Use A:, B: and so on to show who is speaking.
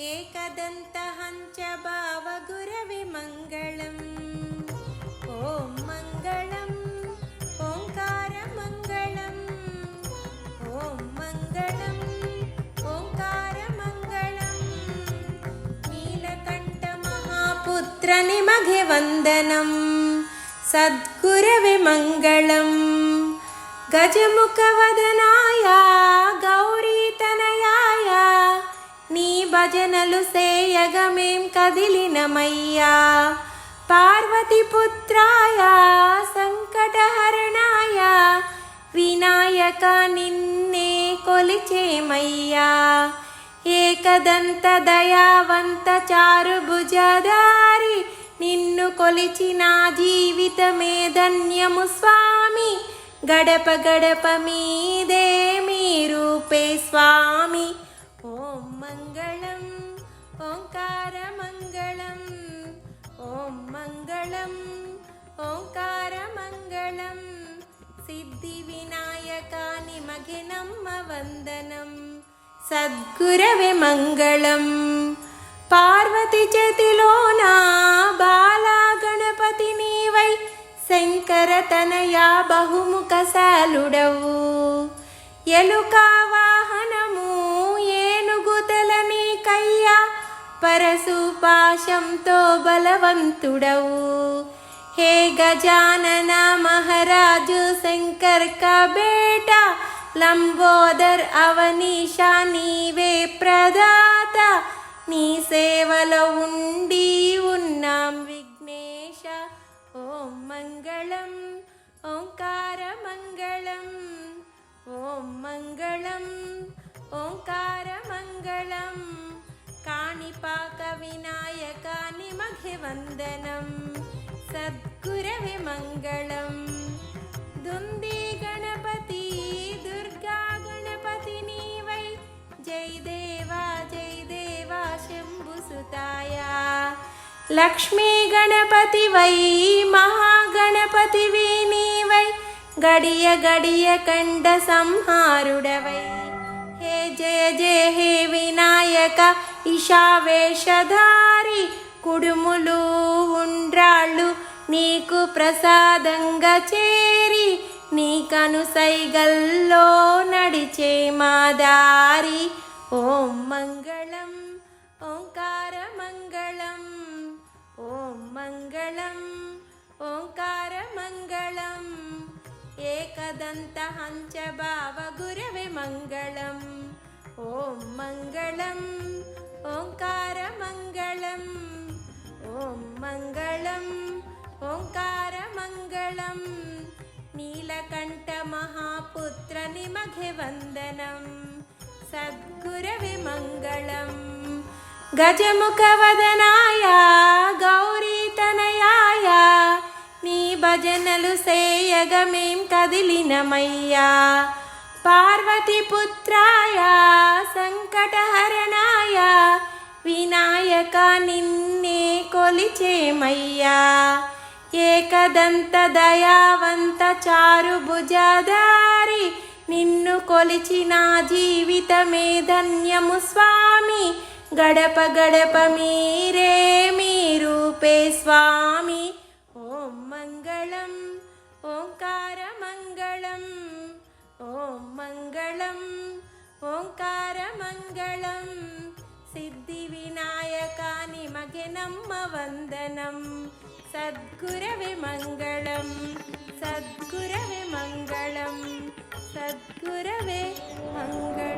A: एकदन्तहञ्च भावगुरवे मङ्गलम् ॐ मङ्गलम् ओङ्कारमङ्गलम् ॐ मङ्गलम् ओङ्कारमङ्गलम् नीलकण्ठमहापुत्रनिमघे वन्दनम् सद्गुरवे मङ्गलम् गजमुखवदनाय गौरी భజనలు సేయగమేం కదిలినమయ్యా? పార్వతిపుత్రాయ సంకటహరణాయ వినాయక నిన్నే కొలిచేమయ్యా? ఏకదంత దయావంత చారుభుజధారి నిన్ను కొలిచిన జీవితమే ధన్యము స్వామి. గడప గడప మీదే మీ రూపే స్వామి. मङ्गलम् ओङ्कारमङ्गलम् ॐ मङ्गलम् ओङ्कारमङ्गलम् सिद्धिविनायका निमगे नम वन्दनं सद्गुरवे मङ्गलम् पार्वति चतिलोना बाला गणपतिनी वै शङ्करतनया बहुमुखसालुडौ ఎలుకా వాహనం పరశుపాశంతో బలవంతుడవు. హే గజానన మహారాజు శంకర్ కబేట లంబోదర్ అవనీషా నీవే ప్రదాత. నీ సేవలో ఉన్న विनायका निमघवन्दनं सद्गुरवे मङ्गलम् धुन्दिगणपति दुर्गा गणपतिनी वै जय देवा जय देवा शम्भुसुताया लक्ष्मीगणपति वै महागणपति विनि वै गडिय गडियखण्डसंहारुड वै हे जय जय हे विनायक ఇషావేషధారి కుడుములు ఉండ్రాళ్ళు నీకు ప్రసాదంగా చేరి నీకను సైగల్లో నడిచే మా దారి. ఓం మంగళం ఓంకార మంగళం ఓం మంగళం ఓంకార మంగళం. ఏకదంత హంచ భావ గురవే మంగళం. ఓం మంగళం ఓంకార మంగళం ఓం మంగళం ఓంకార మంగళం నీలకంఠ మహాపుత్ర నిಮಗೆ వందనం సద్గురవి మంగళం. గజముఖవదనాయ గౌరీతనయాయ నీ భజనలు సేయగమేం కదిలినమయ్యా. పార్వతి వినాయక నిన్నే కొలిచేమయ్యా. ఏకదంత దయావంత చారుభుజధారి నిన్ను కొలిచిన జీవితమే ధన్యము స్వామి. గడప గడప మీరే మీ రూపే స్వామి. ఓం మంగళం ఓంకార మంగళం ఓం మంగళం ఓంకార మంగళం. సిద్ధ నమ్మ వందనం. సద్గురవే మంగళం సద్గురవే మంగళం సద్గురవే మంగళం.